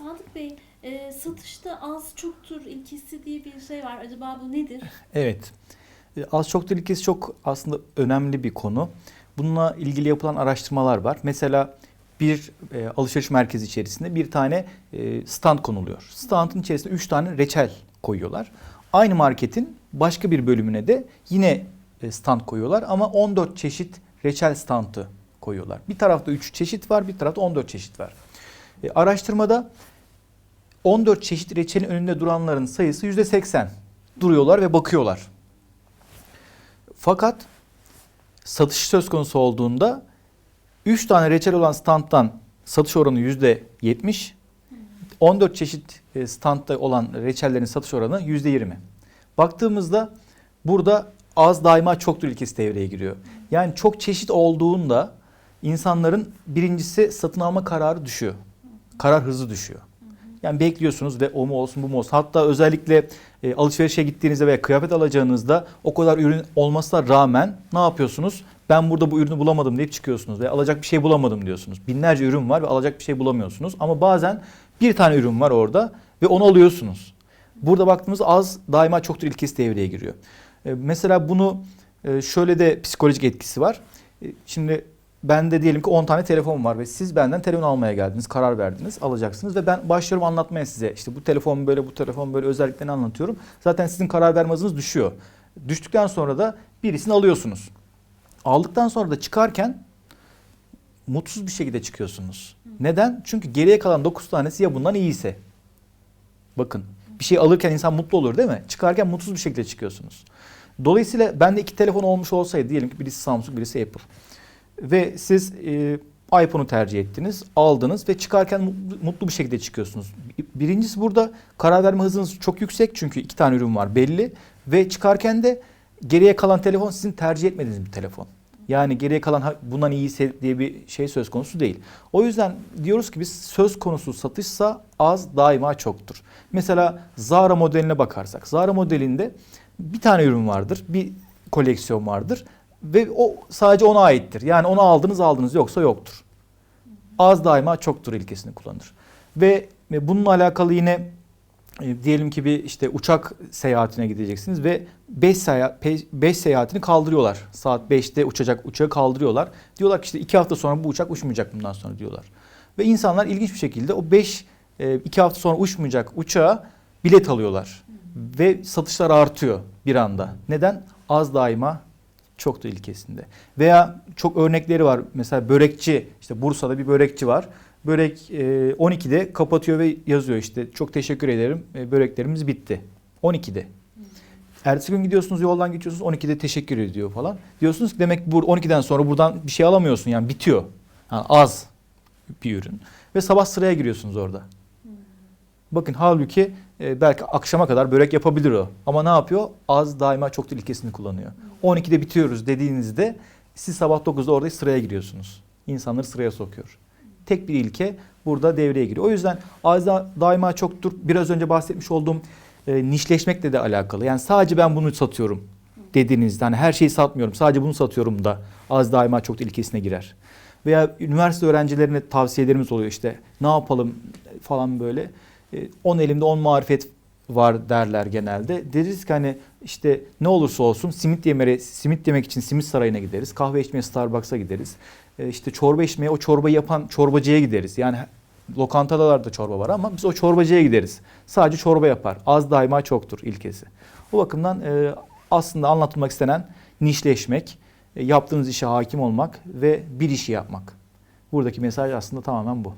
Sadık Bey, e, satışta az çoktur ilkesi diye bir şey var. Acaba bu nedir? Evet. E, Az çok tehlikesi çok aslında önemli bir konu. Bununla ilgili yapılan araştırmalar var. Mesela bir e, alışveriş merkezi içerisinde bir tane e, stand konuluyor. Standın içerisinde 3 tane reçel koyuyorlar. Aynı marketin başka bir bölümüne de yine e, stand koyuyorlar ama 14 çeşit reçel standı koyuyorlar. Bir tarafta 3 çeşit var, bir tarafta 14 çeşit var. E, araştırmada 14 çeşit reçelin önünde duranların sayısı %80 duruyorlar ve bakıyorlar. Fakat satış söz konusu olduğunda 3 tane reçel olan standtan satış oranı %70, 14 çeşit e, standta olan reçellerin satış oranı %20. Baktığımızda burada az daima çoktur ilkesi devreye giriyor. Yani çok çeşit olduğunda insanların birincisi satın alma kararı düşüyor. Karar hızı düşüyor. Yani bekliyorsunuz ve o mu olsun bu mu olsun. Hatta özellikle e, alışverişe gittiğinizde veya kıyafet alacağınızda o kadar ürün olmasına rağmen ne yapıyorsunuz? Ben burada bu ürünü bulamadım deyip çıkıyorsunuz ve alacak bir şey bulamadım diyorsunuz. Binlerce ürün var ve alacak bir şey bulamıyorsunuz. Ama bazen bir tane ürün var orada ve onu alıyorsunuz. Burada baktığımız az daima çoktur ilkesi devreye giriyor. E, mesela bunu e, şöyle de psikolojik etkisi var. E, Şimdi bende diyelim ki 10 tane telefon var ve siz benden telefon almaya geldiniz, karar verdiniz, alacaksınız ve ben başlıyorum anlatmaya size. İşte bu telefon böyle, bu telefon böyle özelliklerini anlatıyorum. Zaten sizin karar verme hızınız düşüyor. Düştükten sonra da birisini alıyorsunuz. Aldıktan sonra da çıkarken mutsuz bir şekilde çıkıyorsunuz. Neden? Çünkü geriye kalan 9 tanesi ya bundan iyiyse. Bakın bir şey alırken insan mutlu olur değil mi? Çıkarken mutsuz bir şekilde çıkıyorsunuz. Dolayısıyla bende iki telefon olmuş olsaydı diyelim ki birisi Samsung birisi Apple. Ve siz e, iPhone'u tercih ettiniz, aldınız ve çıkarken mutlu, mutlu bir şekilde çıkıyorsunuz. Birincisi burada karar verme hızınız çok yüksek çünkü iki tane ürün var belli ve çıkarken de geriye kalan telefon sizin tercih etmediğiniz bir telefon. Yani geriye kalan bundan iyisi diye bir şey söz konusu değil. O yüzden diyoruz ki biz söz konusu satışsa az daima çoktur. Mesela Zara modeline bakarsak. Zara modelinde bir tane ürün vardır, bir koleksiyon vardır ve o sadece ona aittir. Yani onu aldınız aldınız yoksa yoktur. Az daima çoktur ilkesini kullanır. Ve e, bununla alakalı yine e, diyelim ki bir işte uçak seyahatine gideceksiniz ve 5 seyahat 5 seyahatini kaldırıyorlar. Saat 5'te uçacak uçağı kaldırıyorlar. Diyorlar ki işte 2 hafta sonra bu uçak uçmayacak bundan sonra diyorlar. Ve insanlar ilginç bir şekilde o 5 2 hafta sonra uçmayacak uçağa bilet alıyorlar. Ve satışlar artıyor bir anda. Neden? Az daima çoktu ilkesinde. Veya çok örnekleri var. Mesela börekçi, işte Bursa'da bir börekçi var. Börek e, 12'de kapatıyor ve yazıyor işte çok teşekkür ederim e, böreklerimiz bitti. 12'de. Ertesi gün gidiyorsunuz yoldan geçiyorsunuz 12'de teşekkür ediyor falan. Diyorsunuz ki demek bu 12'den sonra buradan bir şey alamıyorsun yani bitiyor. Yani az bir ürün. Ve sabah sıraya giriyorsunuz orada. Bakın halbuki e, belki akşama kadar börek yapabilir o. Ama ne yapıyor? Az daima çok ilkesini kullanıyor. 12'de bitiyoruz dediğinizde siz sabah 9'da orada sıraya giriyorsunuz. İnsanları sıraya sokuyor. Tek bir ilke burada devreye giriyor. O yüzden az da- daima çoktur. Biraz önce bahsetmiş olduğum e, nişleşmekle de alakalı. Yani sadece ben bunu satıyorum dediğinizde hani her şeyi satmıyorum sadece bunu satıyorum da az daima çok ilkesine girer. Veya üniversite öğrencilerine tavsiyelerimiz oluyor işte ne yapalım falan böyle. 10 elimde 10 marifet var derler genelde. Deriz ki hani işte ne olursa olsun simit yemere, simit yemek için simit sarayına gideriz. Kahve içmeye Starbucks'a gideriz. E, işte çorba içmeye o çorbayı yapan çorbacıya gideriz. Yani lokantalarda da çorba var ama biz o çorbacıya gideriz. Sadece çorba yapar. Az daima çoktur ilkesi. Bu bakımdan e, aslında anlatılmak istenen nişleşmek, e, yaptığınız işe hakim olmak ve bir işi yapmak. Buradaki mesaj aslında tamamen bu.